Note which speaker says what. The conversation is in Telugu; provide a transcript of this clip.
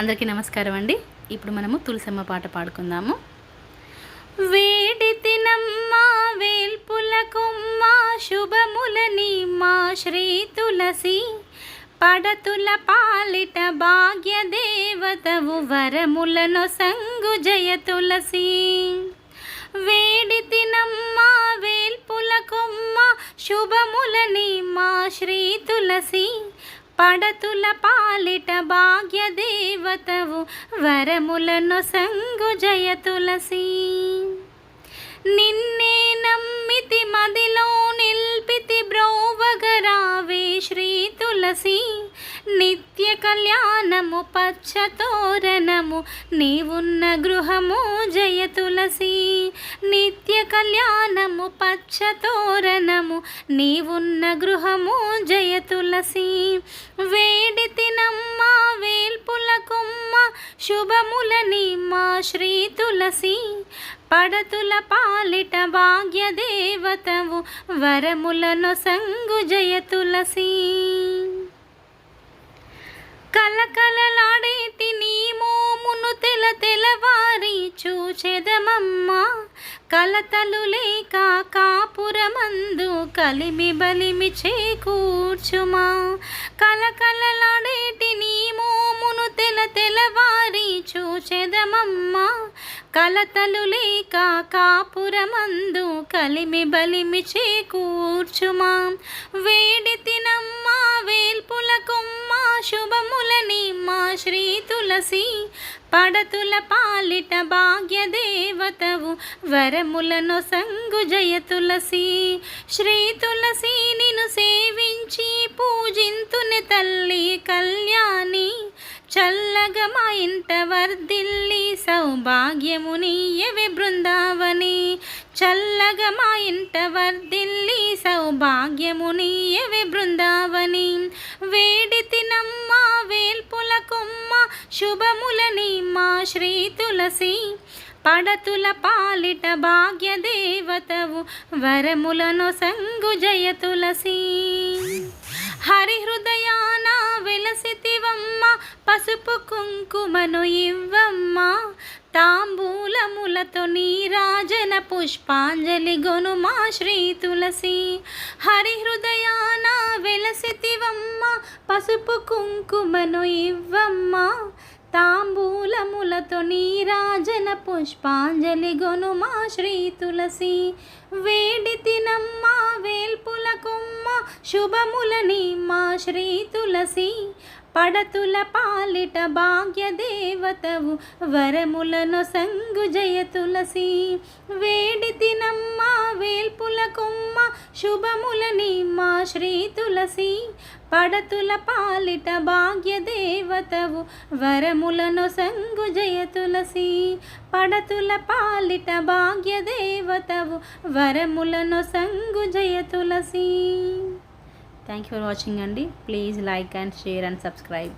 Speaker 1: అందరికీ నమస్కారం అండి. ఇప్పుడు మనము తులసమ్మ పాట పాడుకుందాము. వేడి తినమ్మా వేల్పుల కొమ్మ శుభములని మా శ్రీ తులసి. పడతుల పాలిట భాగ్య దేవతవు వరములను సంగు జయ తులసి. వేడి తినమ్మా వేల్పుల కొమ్మ శుభములని మా శ్రీ తులసి. పడతుల పాలిట భాగ్య దేవతవు వరములను సంగు జయ తులసి. నిన్నే నమ్మితి మదిలో నిల్పితి బ్రోవగరావే శ్రీ తులసి. నిత్య కళ్యాణము పచ్చ తోరణము నీవున్న గృహము జయ తులసి. నిత్య కళ్యాణము పచ్చ తోరణము నీవున్న గృహము జయ తులసి వేడి తినమ్మ వేల్పుల కొమ్మ శుభములని మా శ్రీ తులసి. పడతుల పాలిట భాగ్య దేవతవు వరములను సంగు జయ తులసి కలకలలాడేటి నీ మోమును తెల తెలవారి చూచెదమమ్మా కలతలు లేక కాపురమందు కలిమి బలిమి చేకూర్చుమా. కలకలలాడేటి నీ మోమును తెల తెలవారి చూచెదమమ్మా. కలతలు లేక కాపురమందు కలిమి బలిమి చేకూర్చుమా. వేడి తినమ్మా వేల్పుల కొమ్మ శుభములని మా శ్రీ తులసి. పడతుల పాలిట భాగ్య దేవతవు వరములను సంగు జయ తులసి. శ్రీ తులసి నిను సేవించి పూజింతుని తల్లి కళ్యాణి. చల్లగా మా ఇంట వర్ధిల్లి సౌభాగ్యమునియవే బృందావని. చల్లగా మా ఇంట వర్ధిల్లి సౌభాగ్యమునియవే బృందావని. వేడి తినమ్మ వేల్పుల కొమ్మ శుభములని మా శ్రీ తులసి. పడతుల పాలిట భాగ్య దేవతవు వరములను సంగు జయ తులసి. హరిహృదయ పసుపు కుంకుమను ఇవ్వమ్మా. తాంబూలములతో నీరాజన పుష్పాంజలి గొనుమా శ్రీ తులసి. హరిహృదయాన వెలసితివమ్మ. పసుపు కుంకుమను ఇవ్వమ్మా. తాంబూలములతో నీరాజన పుష్పాంజలి గొనుమా శ్రీ తులసి. వేడి తినమ్మ వేల్పుల కొమ్మ శుభములని మా శ్రీ తులసి. పడతుల పాలిట భాగ్య దేవతవు వరములను సంగు జయ తులసి. వేడి తినమ్మ వేల్పుల కొమ్మ శుభములని మా శ్రీ తులసి. పడతుల పాలిట భాగ్య దేవతవు వరములను సంగు జయ తులసి. పడతుల పాలిట భాగ్య దేవతవు వరములను సంగు జయ Tulasi. Thank you for watching అండి. Please like and share and subscribe